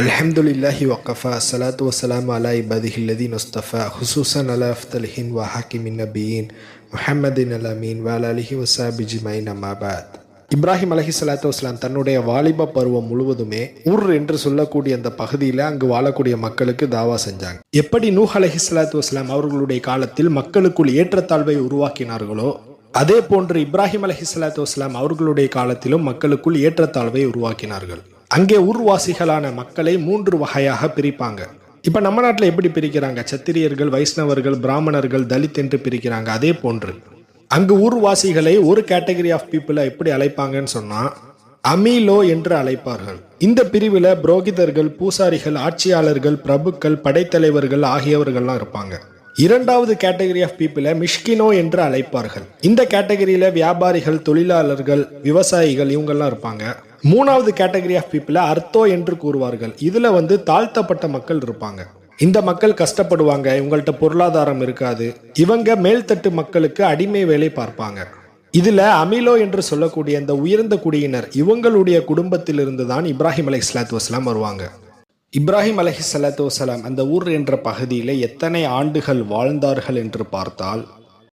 அல்ஹம்துலில்லாஹி வக்கஃபா சலாத்து வசலாம் அலா இபதிஹில்லதீன் உஸ்தஃபா ஹுசூசன் அலா அஃப்தல்ஹின் வஹாக்கிமின் ஹாக்கிமின் நபியின் முஹம்மதின் அலமீன் வால அலிஹி வசாபி அமாபாத் இப்ராஹிம் அலஹி சலாத்து வஸ்லாம் தன்னுடைய வாலிப பருவம் முழுவதுமே உர் என்று சொல்லக்கூடிய அந்த பகுதியில் அங்கு வாழக்கூடிய மக்களுக்கு தாவா செஞ்சாங்க. எப்படி நூஹ் அலஹி சலாத்து வஸ்லாம் அவர்களுடைய காலத்தில் மக்களுக்குள் ஏற்றத்தாழ்வை உருவாக்கினார்களோ அதே போன்று இப்ராஹிம் அலஹி சலாத்து வஸ்லாம் அவர்களுடைய காலத்திலும் மக்களுக்குள் ஏற்றத்தாழ்வை உருவாக்கினார்கள். அங்கே ஊர்வாசிகளான மக்களை மூன்று வகையாக பிரிப்பாங்க. இப்ப நம்ம நாட்டில் எப்படி பிரிக்கிறாங்க? சத்திரியர்கள் வைஷ்ணவர்கள் பிராமணர்கள் தலித் என்று பிரிக்கிறாங்க. அதே போன்று. அங்கு ஊர்வாசிகளை ஒரு கேட்டகரி ஆஃப் பீப்புளை எப்படி அழைப்பாங்கன்னு சொன்னா அமீலோ என்று அழைப்பார்கள். இந்த பிரிவில் புரோகிதர்கள் பூசாரிகள் ஆட்சியாளர்கள் பிரபுக்கள் படைத்தலைவர்கள் ஆகியவர்கள்லாம் இருப்பாங்க. இரண்டாவது கேட்டகரி ஆஃப் பீப்புளை மிஷ்கினோ என்று அழைப்பார்கள். இந்த கேட்டகரியில வியாபாரிகள் தொழிலாளர்கள் விவசாயிகள் இவங்கெல்லாம் இருப்பாங்க. மூணாவது கேட்டகரி ஆஃப் பீப்புளை அர்த்தோ என்று கூறுவார்கள். இதில் வந்து தாழ்த்தப்பட்ட மக்கள் இருப்பாங்க. இந்த மக்கள் கஷ்டப்படுவாங்க இவங்கள்ட்ட பொருளாதாரம் இருக்காது இவங்க மேல்தட்டு மக்களுக்கு அடிமை வேலை பார்ப்பாங்க. இதில் அமிலோ என்று சொல்லக்கூடிய இந்த உயர்ந்த குடியினர் இவங்களுடைய குடும்பத்திலிருந்து தான் இப்ராஹிம் அலை சலாத்து வஸ்லாம் வருவாங்க. இப்ராஹிம் அலஹி சலாத்து வசலாம் அந்த ஊர் என்ற பகுதியில் எத்தனை ஆண்டுகள் வாழ்ந்தார்கள் என்று பார்த்தால்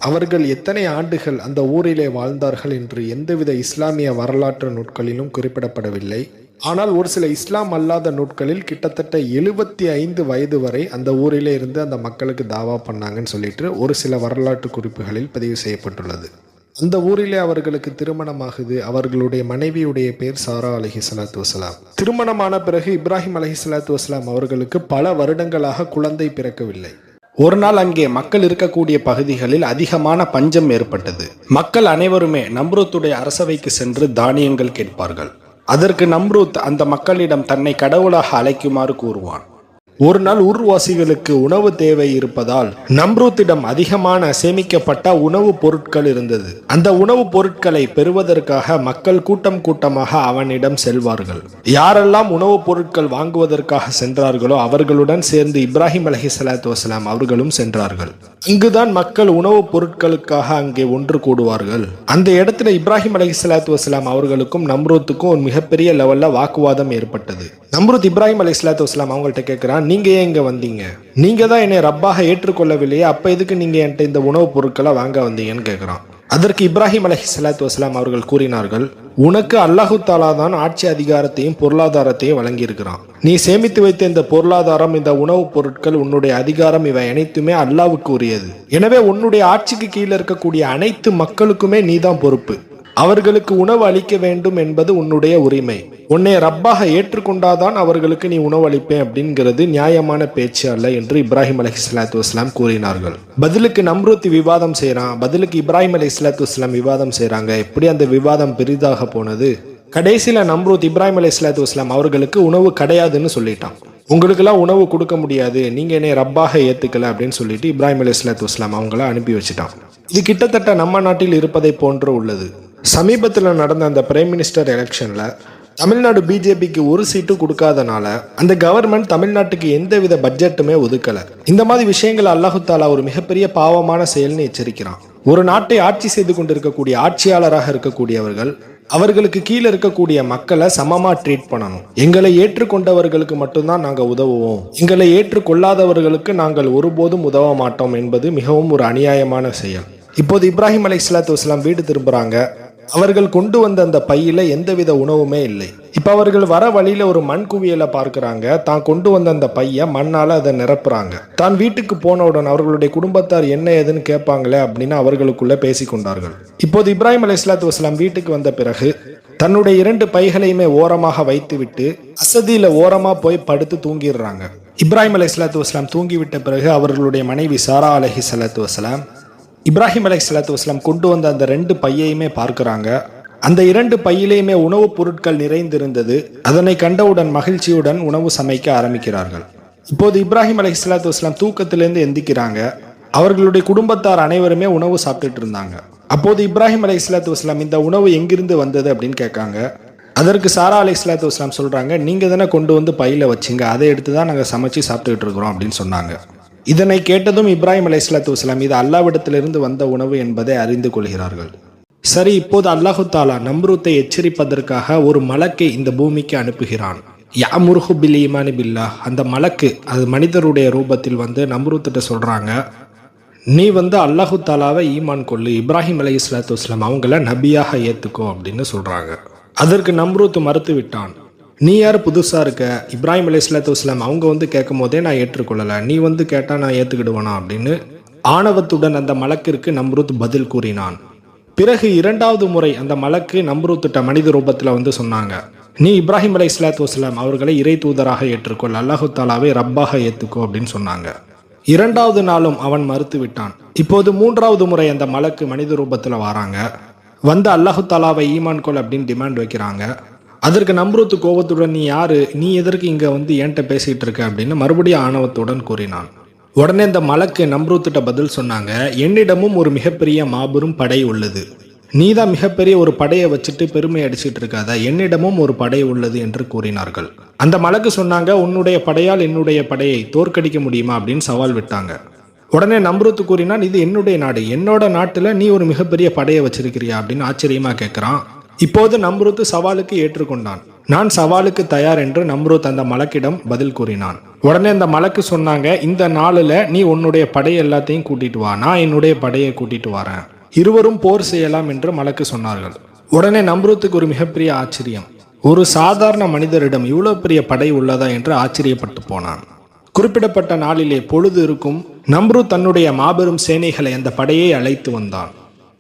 அவர்கள் எத்தனை ஆண்டுகள் அந்த ஊரிலே வாழ்ந்தார்கள் என்று எந்தவித இஸ்லாமிய வரலாற்று நூட்களிலும் குறிப்பிடப்படவில்லை. ஆனால் ஒரு சில இஸ்லாம் அல்லாத நூட்களில் கிட்டத்தட்ட எழுபத்தி ஐந்து வயது வரை அந்த ஊரிலே இருந்து அந்த மக்களுக்கு தாவா பண்ணாங்கன்னு சொல்லிட்டு ஒரு சில வரலாற்று குறிப்புகளில் பதிவு செய்யப்பட்டுள்ளது. அந்த ஊரிலே அவர்களுக்கு திருமணமாகுது. அவர்களுடைய மனைவியுடைய பேர் சாரா அலஹி சலாத்து வசலாம் திருமணமான பிறகு இப்ராஹிம் அலஹி சலாத்து வசலாம் அவர்களுக்கு பல வருடங்களாக குழந்தை பிறக்கவில்லை. ஒரு நாள் அங்கே மக்கள் இருக்கக்கூடிய பகுதிகளில் அதிகமான பஞ்சம் ஏற்பட்டது. மக்கள் அனைவருமே நம்ருத்துடைய அரசவைக்கு சென்று தானியங்கள் கேட்பார்கள். அதற்கு நம்ருத் அந்த மக்களிடம் தன்னை கடவுளாக அழைக்குமாறு கூறுவான். ஒரு நாள் ஊர்வாசிகளுக்கு உணவு தேவை இருப்பதால் நம்ரூத்திடம் அதிகமான சேமிக்கப்பட்ட உணவுப் பொருட்கள் இருந்தது. அந்த உணவுப் பொருட்களை பெறுவதற்காக மக்கள் கூட்டம் கூட்டமாக அவனிடம் செல்வார்கள். யாரெல்லாம் உணவுப் பொருட்கள் வாங்குவதற்காக சென்றார்களோ அவர்களுடன் சேர்ந்து இப்ராஹிம் அலஹி சலாத்து வசலாம் அவர்களும் சென்றார்கள். இங்குதான் மக்கள் உணவுப் பொருட்களுக்காக அங்கே ஒன்று கூடுவார்கள். அந்த இடத்துல இப்ராஹிம் அலஹி சலாத்து வசலாம் அவர்களுக்கும் நம்ரூத்துக்கும் ஒரு மிகப்பெரிய லெவல்ல வாக்குவாதம் ஏற்பட்டது. நம்ரூத் இப்ராஹிம் அலி இஸ்லாத்து வஸ்லாம் அவங்கள்ட்ட கேட்குறான் நீங்கள் ஏன் இங்கே வந்தீங்க? நீங்கள் தான் என்னை ரப்பாக ஏற்றுக்கொள்ளவில்லையே அப்போ எதுக்கு நீங்கள் என்கிட்ட இந்த உணவுப் பொருட்களை வாங்க வந்தீங்கன்னு கேட்குறான் அதற்கு இப்ராஹிம் அலஹி சலாத்து வஸ்லாம் அவர்கள் கூறினார்கள் உனக்கு அல்லாஹு தாலா தான் ஆட்சி அதிகாரத்தையும் பொருளாதாரத்தையும் வழங்கியிருக்கிறான். நீ சேமித்து வைத்த இந்த பொருளாதாரம் இந்த உணவுப் பொருட்கள் உன்னுடைய அதிகாரம் இவை அனைத்துமே அல்லாவுக்கு உரியது. எனவே உன்னுடைய ஆட்சிக்கு கீழே இருக்கக்கூடிய அனைத்து மக்களுக்குமே நீதான் பொறுப்பு. அவர்களுக்கு உணவு அளிக்க வேண்டும் என்பது உன்னுடைய உரிமை. உன்னை ரப்பாக ஏற்றுக்கொண்டாதான் அவர்களுக்கு நீ உணவு அளிப்பேன் அப்படிங்கிறது நியாயமான பேச்சு அல்ல என்று இப்ராஹிம் அலி இஸ்லாத்து வஸ்லாம் கூறினார்கள். பதிலுக்கு நம்ருத்தி விவாதம் செய்கிறான் பதிலுக்கு இப்ராஹிம் அலி இஸ்லாத்து வஸ்லாம் விவாதம் செய்கிறாங்க எப்படி அந்த விவாதம் பெரிதாக போனது? கடைசியில் நம்ருத் இப்ராஹிம் அலி இஸ்லாத்து வஸ்லாம் அவர்களுக்கு உணவு கிடையாதுன்னு சொல்லிட்டான். உங்களுக்கெல்லாம் உணவு கொடுக்க முடியாது. நீங்கள் என்னை ரப்பாக ஏற்றுக்கல அப்படின்னு சொல்லிட்டு இப்ராஹிம் அலி இஸ்லாத்து வஸ்லாம் அவங்கள அனுப்பி வச்சுட்டான். இது கிட்டத்தட்ட நம்ம நாட்டில் இருப்பதை போன்று உள்ளது. சமீபத்தில் நடந்த அந்த பிரைம் மினிஸ்டர் எலெக்ஷனில் தமிழ்நாடு பிஜேபிக்கு ஒரு சீட்டு கொடுக்காதனால அந்த கவர்மெண்ட் தமிழ்நாட்டுக்கு எந்தவித பட்ஜெட்டுமே ஒதுக்கலை. இந்த மாதிரி விஷயங்கள் அல்லாஹு தாலா ஒரு மிகப்பெரிய பாவமான செயல்னு எச்சரிக்கிறான். ஒரு நாட்டை ஆட்சி செய்து கொண்டிருக்கக்கூடிய ஆட்சியாளராக இருக்கக்கூடியவர்கள் அவர்களுக்கு கீழே இருக்கக்கூடிய மக்களை சமமாக ட்ரீட் பண்ணணும். எங்களை ஏற்றுக்கொண்டவர்களுக்கு மட்டும்தான் நாங்கள் உதவுவோம். எங்களை ஏற்றுக்கொள்ளாதவர்களுக்கு நாங்கள் ஒருபோதும் உதவ மாட்டோம் என்பது மிகவும் ஒரு அநியாயமான செயல். இப்போது இப்ராஹிம் அலை இஸ்லாத்து வஸ்லாம் வீடு திரும்புகிறாங்க அவர்கள் கொண்டு வந்த அந்த பையில எந்தவித உணவுமே இல்லை. இப்ப அவர்கள் வர வழியில ஒரு மண் குவியலை பார்க்குறாங்க. தான் கொண்டு வந்த அந்த பைய மண்ணால அதை நிரப்புறாங்க. தான் வீட்டுக்கு போனவுடன் அவர்களுடைய குடும்பத்தார் என்ன ஏதுன்னு கேட்பாங்களே அப்படின்னு அவர்களுக்குள்ள பேசிக்கொண்டார்கள் இப்போது இப்ராஹிம் அலி இஸ்லாத்து வஸ்லாம் வீட்டுக்கு வந்த பிறகு தன்னுடைய இரண்டு பைகளையுமே ஓரமாக வைத்துவிட்டு அசதியில ஓரமா போய் படுத்து தூங்கிடுறாங்க. இப்ராஹிம் அலி இஸ்லாத்து வஸ்லாம் தூங்கிவிட்ட பிறகு அவர்களுடைய மனைவி சாரா அலஹி சலாத்து வஸ்லாம் இப்ராஹிம் அலை சலாத்து வஸ்லாம் கொண்டு வந்த அந்த ரெண்டு பையையுமே பார்க்குறாங்க. அந்த இரண்டு பையிலேயுமே உணவுப் பொருட்கள் நிறைந்திருந்தது. அதனை கண்டவுடன் மகிழ்ச்சியுடன் உணவு சமைக்க ஆரம்பிக்கிறார்கள். இப்போது இப்ராஹிம் அலை சலாத்து வஸ்லாம் தூக்கத்திலேருந்து எந்திக்கிறாங்க. அவர்களுடைய குடும்பத்தார் அனைவருமே உணவு சாப்பிட்டுட்டு இருந்தாங்க. அப்போது இப்ராஹிம் அலை சலாத்து வஸ்லாம் இந்த உணவு எங்கிருந்து வந்தது? அப்படின்னு கேட்காங்க. அதற்கு சாரா அலை சலாத்து வஸ்லாம் சொல்கிறாங்க நீங்கள் தானே கொண்டு வந்து பையில் வச்சிங்க. அதை எடுத்து தான் நாங்கள் சமைச்சு சாப்பிட்டுக்கிட்டு இருக்கிறோம். அப்படின்னு சொன்னாங்க. இதனை கேட்டதும் இப்ராஹிம் அலை இஸ்லாத்து வலாம் இது அல்லாவிடத்திலிருந்து வந்த உணவு என்பதை அறிந்து கொள்கிறார்கள். சரி இப்போது அல்லாஹு தாலா நம்ருத்தை எச்சரிப்பதற்காக ஒரு மலக்கை இந்த பூமிக்கு அனுப்புகிறான். யா முருகு பில் ஈமானி பில்லா அந்த மலக்கு அது மனிதருடைய ரூபத்தில் வந்து நம்ருத்திட்ட சொல்கிறாங்க நீ வந்து அல்லாஹு தாலாவை ஈமான் கொள்ளு. இப்ராஹிம் அலை இஸ்லாத்து வஸ்லாம் அவங்கள நபியாக ஏற்றுக்கோ அப்படின்னு சொல்கிறாங்க அதற்கு நம்ருத்து மறுத்து விட்டான் நீ யார் புதுசாக இருக்க? இப்ராஹிம் அலை இஸ்லாத்து இஸ்லாம் அவங்க வந்து கேட்கும் போதே நான் ஏற்றுக்கொள்ளலை. நீ வந்து கேட்டால் நான் ஏற்றுக்கிடுவேனா அப்படின்னு ஆணவத்துடன் அந்த மலக்கிற்கு நம்ருத் பதில் கூறினான். பிறகு இரண்டாவது முறை அந்த மலக்கு நம்ருத்துட்ட மனித ரூபத்தில் வந்து சொன்னாங்க. நீ இப்ராஹிம் அலை இஸ்லாத்து வஸ்லாம் அவர்களை இறை தூதராக ஏற்றுக்கொள் அல்லாஹு தாலாவை ரப்பாக ஏற்றுக்கோ அப்படின்னு சொன்னாங்க. இரண்டாவது நாளும் அவன் மறுத்து விட்டான். இப்போது மூன்றாவது முறை அந்த மலக்கு மனித ரூபத்தில் வராங்க. வந்து அல்லாஹு தாலாவை ஈமான் கொள் அப்படின்னு டிமாண்ட் வைக்கிறாங்க. அதற்கு நம்ரூத்து கோபத்துடன் நீ யாரு? நீ எதற்கு இங்க வந்து என்கிட்ட பேசிட்டு இருக்க? அப்படின்னு மறுபடியும் ஆணவத்துடன் கூறினான். உடனே இந்த மலக்கு நம்ரூத்திட்ட பதில் சொன்னாங்க என்னிடமும் ஒரு மிகப்பெரிய மாபெரும் படை உள்ளது. நீதான் மிகப்பெரிய ஒரு படையை வச்சுட்டு பெருமை அடிச்சிட்டு இருக்காத. என்னிடமும் ஒரு படை உள்ளது என்று கூறினார்கள். அந்த மலக்கு சொன்னாங்க உன்னுடைய படையால் என்னுடைய படையை தோற்கடிக்க முடியுமா? அப்படின்னு சவால் விட்டாங்க. உடனே நம்ருத்து கூறினான் இது என்னுடைய நாடு. என்னோட நாட்டில் நீ ஒரு மிகப்பெரிய படையை வச்சிருக்கிறியா? அப்படின்னு ஆச்சரியமா கேட்குறான் இப்போது நம்ருத்து சவாலுக்கு ஏற்றுக்கொண்டான். நான் சவாலுக்கு தயார் என்று நம்ருத் அந்த மலக்கிடம் பதில் கூறினான். உடனே அந்த மலக்கு சொன்னாங்க இந்த நாளில் நீ உன்னுடைய படை எல்லாத்தையும் கூட்டிட்டு வா. நான் என்னுடைய படையை கூட்டிட்டு வரேன். இருவரும் போர் செய்யலாம் என்று மலக்கு சொன்னார்கள். உடனே நம்ருத்துக்கு ஒரு மிகப்பெரிய ஆச்சரியம். ஒரு சாதாரண மனிதரிடம் இவ்வளவு பெரிய படை உள்ளதா என்று ஆச்சரியப்பட்டு போனான். குறிப்பிடப்பட்ட நாளிலே பொழுது இருக்கும் நம்ரு தன்னுடைய மாபெரும் சேனைகளை அந்த படையை அழைத்து வந்தான்.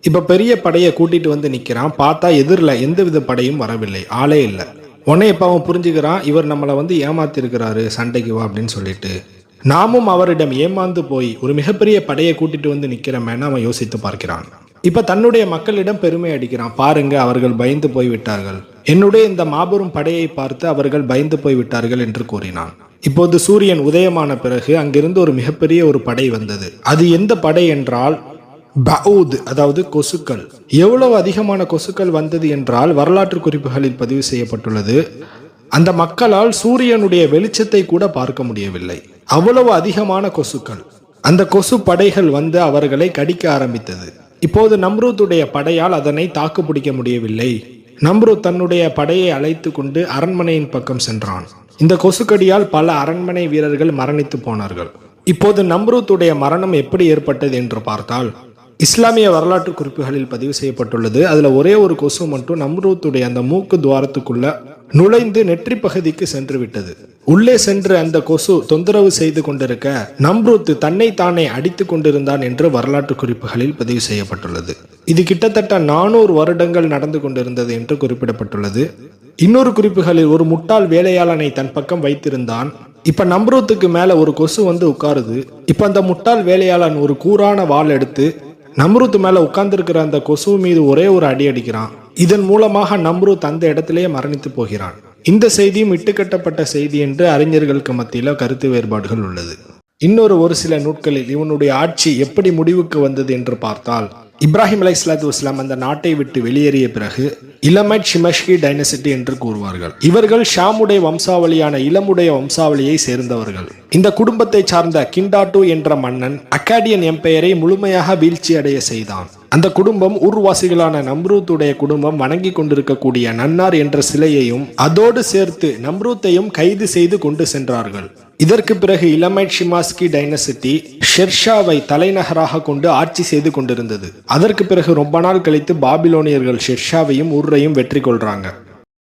இப்ப பெரிய படையை கூட்டிட்டு வந்து நிக்கிறான். பார்த்தா எதிரில் எந்தவித படையும் வரவில்லை. ஆளே இல்லை. உடனே இப்ப அவன் புரிஞ்சுக்கிறான். இவர் நம்மளை வந்து ஏமாத்திருக்கிறாரு. சண்டைக்கு வா அப்படின்னு சொல்லிட்டு. நாமும் அவரிடம் ஏமாந்து போய் ஒரு மிகப்பெரிய படையை கூட்டிட்டு வந்து நிக்கிறோமேன்னு அவன் யோசித்து பார்க்கிறான். இப்ப தன்னுடைய மக்களிடம் பெருமை அடிக்கிறான். பாருங்க அவர்கள் பயந்து போய் விட்டார்கள் என்னுடைய இந்த மாபெரும் படையை பார்த்து அவர்கள் பயந்து போய் விட்டார்கள் என்று கூறினான். இப்போது சூரியன் உதயமான பிறகு அங்கிருந்து ஒரு மிகப்பெரிய ஒரு படை வந்தது. அது எந்த படை என்றால் பவுத் அதாவது கொசுக்கள். எவ்வளவு அதிகமான கொசுக்கள் வந்தது என்றால் வரலாற்று குறிப்புகளில் பதிவு செய்யப்பட்டுள்ளது. அந்த மக்களால் சூரியனுடைய வெளிச்சத்தை கூட பார்க்க முடியவில்லை. அவ்வளவு அதிகமான கொசுக்கள். அந்த கொசு படைகள் வந்து அவர்களை கடிக்க ஆரம்பித்தது. இப்போது நம்ரூத்துடைய படையால் அதனை தாக்கு பிடிக்க முடியவில்லை. நம்ரு தன்னுடைய படையை அழைத்து கொண்டு அரண்மனையின் பக்கம் சென்றான். இந்த கொசுக்கடியால் பல அரண்மனை வீரர்கள் மரணித்து போனார்கள். இப்போது நம்ரூத்துடைய மரணம் எப்படி ஏற்பட்டது என்று பார்த்தால் இஸ்லாமிய வரலாற்று குறிப்புகளில் பதிவு செய்யப்பட்டுள்ளது. அதுல ஒரே ஒரு கொசு மட்டும் நம்ரூத்துடைய அந்த மூக்கு துவாரத்துக்குள்ள நுழைந்து நெற்றி பகுதிக்கு சென்று விட்டது உள்ளே சென்று அந்த கொசு தொந்தரவு செய்து கொண்டிருக்க நம்ரூத்து தன்னை தானே அடித்து கொண்டிருந்தான் என்று வரலாற்று குறிப்புகளில் பதிவு செய்யப்பட்டுள்ளது. இது கிட்டத்தட்ட நானூறு வருடங்கள் நடந்து கொண்டிருந்தது என்று குறிப்பிடப்பட்டுள்ளது. இன்னொரு குறிப்புகளில் ஒரு முட்டாள் வேலையாளனை தன் பக்கம் வைத்திருந்தான். இப்ப நம்ரூத்துக்கு மேல ஒரு கொசு வந்து உட்காருது. இப்ப அந்த முட்டாள் வேலையாளன் ஒரு கூரான வாள் எடுத்து நம்ருத் மேலே உட்கார்ந்துருக்கிற அந்த கொசு மீது ஒரே ஒரு அடி அடிக்கிறான். இதன் மூலமாக நம்ருத் அந்த இடத்திலேயே மரணித்து போகிறான். இந்த செய்தியும் இட்டுக்கட்டப்பட்ட செய்தி என்று அறிஞர்களுக்கு மத்தியில் கருத்து வேறுபாடுகள் உள்ளது. இன்னொரு ஒரு சில நூட்களில் இவனுடைய ஆட்சி எப்படி முடிவுக்கு வந்தது என்று பார்த்தால் இப்ராஹிம் அலை இஸ்லாத்து வஸ்லாம் அந்த நாட்டை விட்டு வெளியேறிய பிறகு இளமைட் ஷிமஷ்கி டைனசிட்டி என்று கூறுவார்கள். இவர்கள் ஷாமுடைய வம்சாவளியான இளமுடைய வம்சாவளியை சேர்ந்தவர்கள். இந்த குடும்பத்தை சார்ந்த கிண்டாட்டு என்ற மன்னன் அக்காடியன் எம்பெயரை முழுமையாக வீழ்ச்சி அடைய செய்தான். அந்த குடும்பம் ஊர்வாசிகளான நம்ரூத்துடைய குடும்பம் வணங்கி கொண்டிருக்கக்கூடிய நன்னார் என்ற சிலையையும் அதோடு சேர்த்து நம்ரூத்தையும் கைது செய்து கொண்டு சென்றார்கள். இதற்கு பிறகு இளமைட் ஷிமாஸ்கி டைனசிட்டி ஷெர்ஷாவை தலைநகராக கொண்டு ஆட்சி செய்து கொண்டிருந்தது. அதற்கு பிறகு ரொம்ப நாள் கழித்து பாபிலோனியர்கள் ஷெர்ஷாவையும் உர்ரையும் வெற்றி கொள்றாங்க.